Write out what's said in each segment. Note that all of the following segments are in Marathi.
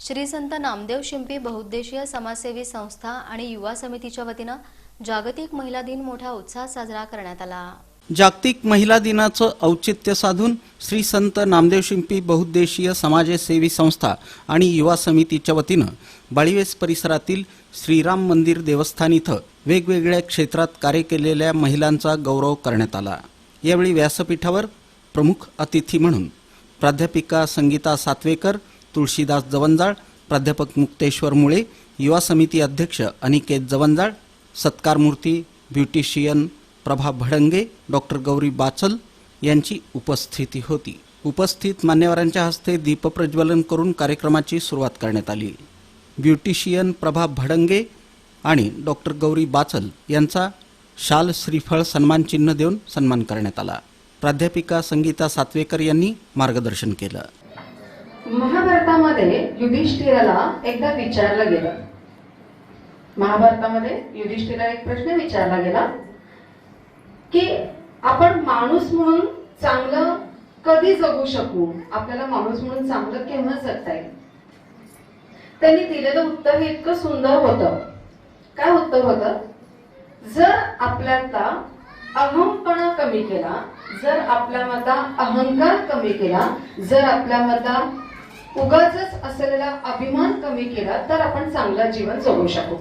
श्री संत नामदेव शिंपी बहुउद्देशीय समाजसेवी संस्था आणि युवा समितीच्या वतीनं जागतिक महिला दिन मोठ्या उत्साहात साजरा करण्यात आला. जागतिक महिला दिनाचं औचित्य साधून श्री संत नामदेव शिंपी बहुउद्देशीय समाजसेवी संस्था आणि युवा समितीच्या वतीनं बाळीवेस परिसरातील श्रीराम मंदिर देवस्थान इथं वेगवेगळ्या क्षेत्रात कार्य केलेल्या महिलांचा गौरव करण्यात आला. यावेळी व्यासपीठावर प्रमुख अतिथी म्हणून प्राध्यापिका संगीता सातवेकर तुळशीदास जवंजाळ प्राध्यापक मुक्तेश्वर मुळे युवा समिती अध्यक्ष अनिकेत जवंजाळ सत्कारमूर्ती ब्युटिशियन प्रभा भडंगे डॉक्टर गौरी बाचल यांची उपस्थिती होती. उपस्थित मान्यवरांच्या हस्ते दीपप्रज्वलन करून कार्यक्रमाची सुरुवात करण्यात आली. ब्युटिशियन प्रभा भडंगे आणि डॉक्टर गौरी बाचल यांचा शाल श्रीफळ सन्मान चिन्ह देऊन सन्मान करण्यात आला. प्राध्यापिका संगीता सातवेकर यांनी मार्गदर्शन केलं. महाभारतामध्ये युधिष्ठिराला एकदा विचारलं गेलं. महाभारतामध्ये युधिष्ठिराला एक प्रश्न विचारला गेला की आपण माणूस म्हणून चांगलं कधी जगू शकू? आपल्याला माणूस म्हणून चांगलं केव्हा जगता येईल? त्यांनी दिलेलं उत्तर हे इतकं सुंदर होतं. काय उत्तर होतं? जर आपल्याला अहमपणा कमी केला जर आपल्यामधला अहंकार कमी केला जर आपल्यामधला उगाच असलेला अभिमान कमी केला तर आपण चांगलं जीवन जगू शकू.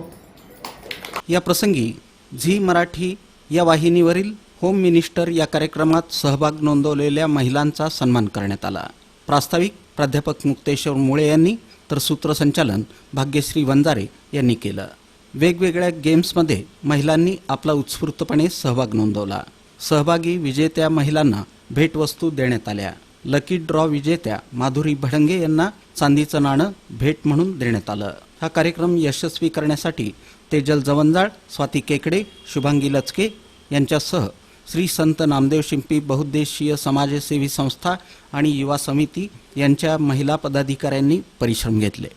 या प्रसंगी झी मराठी या वाहिनीवरील होम मिनिस्टर या कार्यक्रमात सहभाग नोंदवलेल्या महिलांचा सन्मान करण्यात आला. प्रास्ताविक प्राध्यापक मुक्तेश्वर मुळे यांनी तर सूत्रसंचालन भाग्यश्री वंजारे यांनी केलं. वेगवेगळ्या गेम्समध्ये महिलांनी आपला उत्स्फूर्तपणे सहभाग नोंदवला. सहभागी विजेत्या महिलांना भेटवस्तू देण्यात आल्या. लकी ड्रॉ विजेत्या माधुरी भडंगे यांना चांदीचं नाणं भेट म्हणून देण्यात आलं. हा कार्यक्रम यशस्वी करण्यासाठी तेजल जवंजाळ स्वाती केकडे शुभांगी लचके यांच्यासह श्री संत नामदेव शिंपी बहुद्देशीय समाजसेवी संस्था आणि युवा समिती यांच्या महिला पदाधिकाऱ्यांनी परिश्रम घेतले.